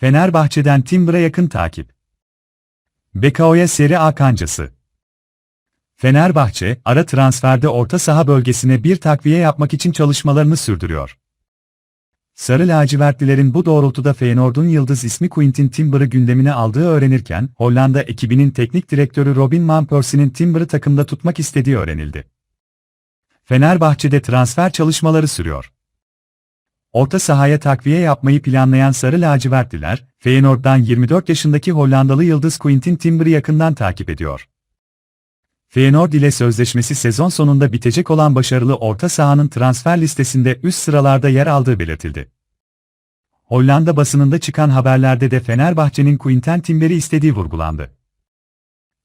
Fenerbahçe'den Timber'a yakın takip. Bekao'ya Seri A kancası. Fenerbahçe, ara transferde orta saha bölgesine bir takviye yapmak için çalışmalarını sürdürüyor. Sarı lacivertlilerin bu doğrultuda Feyenoord'un yıldız ismi Quintin Timber'ı gündemine aldığı öğrenirken, Hollanda ekibinin teknik direktörü Robin van Persie'nin Timber'ı takımda tutmak istediği öğrenildi. Fenerbahçe'de transfer çalışmaları sürüyor. Orta sahaya takviye yapmayı planlayan Sarı lacivertliler, Feyenoord'dan 24 yaşındaki Hollandalı yıldız Quintin Timber'ı yakından takip ediyor. Feyenoord ile sözleşmesi sezon sonunda bitecek olan başarılı orta sahanın transfer listesinde üst sıralarda yer aldığı belirtildi. Hollanda basınında çıkan haberlerde de Fenerbahçe'nin Quinten Timber'i istediği vurgulandı.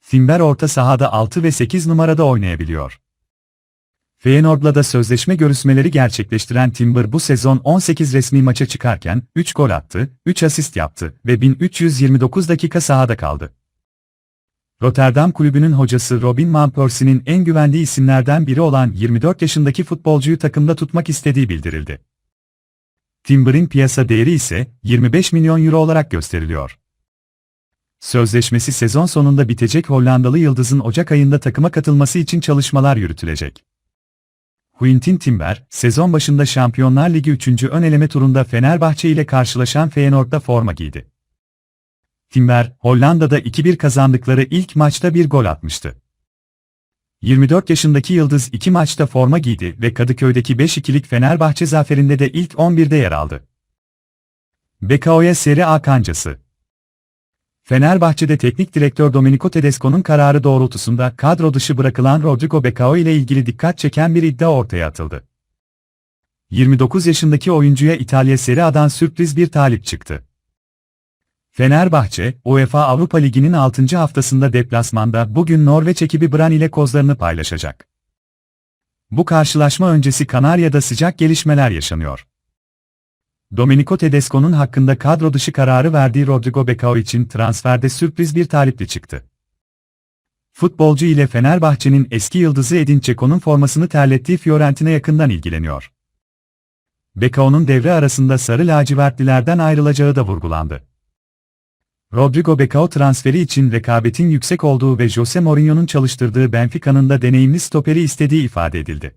Timber orta sahada 6 ve 8 numarada oynayabiliyor. Feyenoord'la da sözleşme görüşmeleri gerçekleştiren Timber bu sezon 18 resmi maça çıkarken 3 gol attı, 3 asist yaptı ve 1329 dakika sahada kaldı. Rotterdam kulübünün hocası Robin van Persie'nin en güvendiği isimlerden biri olan 24 yaşındaki futbolcuyu takımda tutmak istediği bildirildi. Timber'in piyasa değeri ise 25 milyon euro olarak gösteriliyor. Sözleşmesi sezon sonunda bitecek Hollandalı Yıldız'ın Ocak ayında takıma katılması için çalışmalar yürütülecek. Quintin Timber, sezon başında Şampiyonlar Ligi 3. ön eleme turunda Fenerbahçe ile karşılaşan Feyenoord'da forma giydi. Timber, Hollanda'da 2-1 kazandıkları ilk maçta bir gol atmıştı. 24 yaşındaki Yıldız iki maçta forma giydi ve Kadıköy'deki 5-2'lik Fenerbahçe zaferinde de ilk 11'de yer aldı. Bekao'ya Seri A kancası. Fenerbahçe'de teknik direktör Domenico Tedesco'nun kararı doğrultusunda kadro dışı bırakılan Rodrigo Becao ile ilgili dikkat çeken bir iddia ortaya atıldı. 29 yaşındaki oyuncuya İtalya Serie A'dan sürpriz bir talip çıktı. Fenerbahçe, UEFA Avrupa Ligi'nin 6. haftasında deplasmanda bugün Norveç ekibi Brann ile kozlarını paylaşacak. Bu karşılaşma öncesi Kanarya'da sıcak gelişmeler yaşanıyor. Domenico Tedesco'nun hakkında kadro dışı kararı verdiği Rodrigo Becao için transferde sürpriz bir talipli çıktı. Futbolcu ile Fenerbahçe'nin eski yıldızı Edin Dzeko'nun formasını terlettiği Fiorentina yakından ilgileniyor. Becao'nun devre arasında sarı lacivertlilerden ayrılacağı da vurgulandı. Rodrigo Becao transferi için rekabetin yüksek olduğu ve Jose Mourinho'nun çalıştırdığı Benfica'nın da deneyimli stoperi istediği ifade edildi.